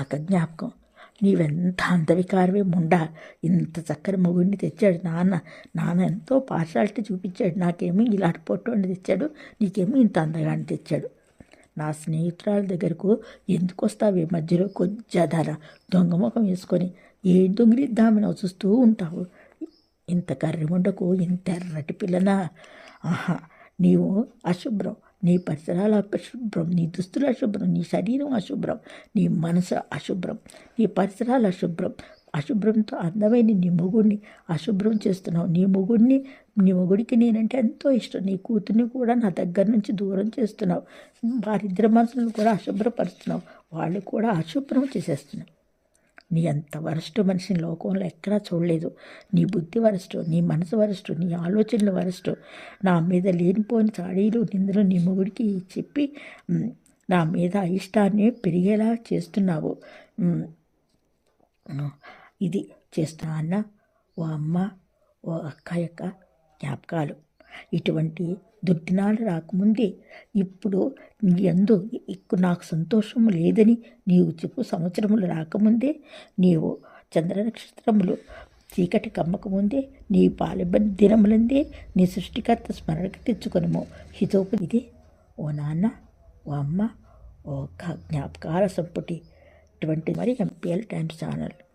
నాకు జ్ఞాపకం నీవెంత అంధవికారమే ముండా ఇంత చక్కని మొగుడిని తెచ్చాడు నాన్న నాన్న ఎంతో పార్షాలిటీ చూపించాడు నాకేమీ ఇలాంటి పొట్టోడిని తెచ్చాడు నీకేమీ ఇంత అందగాన్ని తెచ్చాడు నా స్నేహితురాల దగ్గరకు ఎందుకు వస్తావు ఈ మధ్యలో కొంచెం ధర దొంగ ముఖం వేసుకొని ఏ దొంగిలిద్దామని చూస్తూ ఉంటావు ఇంత కర్రి ఉండకు ఇంత ఎర్రటి పిల్లనా ఆహా నీవు అశుభ్రం నీ పరిసరాలు అశుభ్రం నీ దుస్తులు అశుభ్రం నీ శరీరం అశుభ్రం నీ మనసు అశుభ్రం నీ పరిసరాలు అశుభ్రం. అశుభ్రంతో అందమైన నీ మొగుడిని అశుభ్రం చేస్తున్నావు. నీ మొగుడిని నీ మొగుడికి నేనంటే ఎంతో ఇష్టం. నీ కూతుర్ని కూడా నా దగ్గర నుంచి దూరం చేస్తున్నావు. వారిద్దరి మనసులను కూడా అశుభ్రపరుస్తున్నావు. వాళ్ళు కూడా అశుభ్రం చేసేస్తున్నావు. నీ అంత వరస్ట్ మనిషిని లోకంలో ఎక్కడా చూడలేదు. నీ బుద్ధి వరస్ట్ నీ మనసు వరస్ట్ నీ ఆలోచనలు వరస్ట్. నా మీద లేనిపోని చాడీలు నిందలు నీ మొగుడికి చెప్పి నా మీద ఇష్టాన్ని పెరిగేలా చేస్తున్నావు. ఇది చేస్తున్నా అన్న ఓ అమ్మ ఓ అక్క యొక్క జ్ఞాపకాలు. ఇటువంటి దుర్దినాలు రాకముందే ఇప్పుడు నీ ఎందు ఇక్కు నాకు సంతోషం లేదని నీవు చెప్పు సంవత్సరములు రాకముందే నీవు చంద్ర నక్షత్రములు చీకటి కమ్మకముందే నీ పాలెబ్బ దినములందే నీ సృష్టికర్త స్మరణకు తెచ్చుకొనము. హితోపు ఇది. ఓ నాన్న ఓ అమ్మ ఓ క- జ్ఞాపకాల సంపుటి. ఇటువంటి మరి ఎంపీఎల్ టైమ్స్ ఛానల్.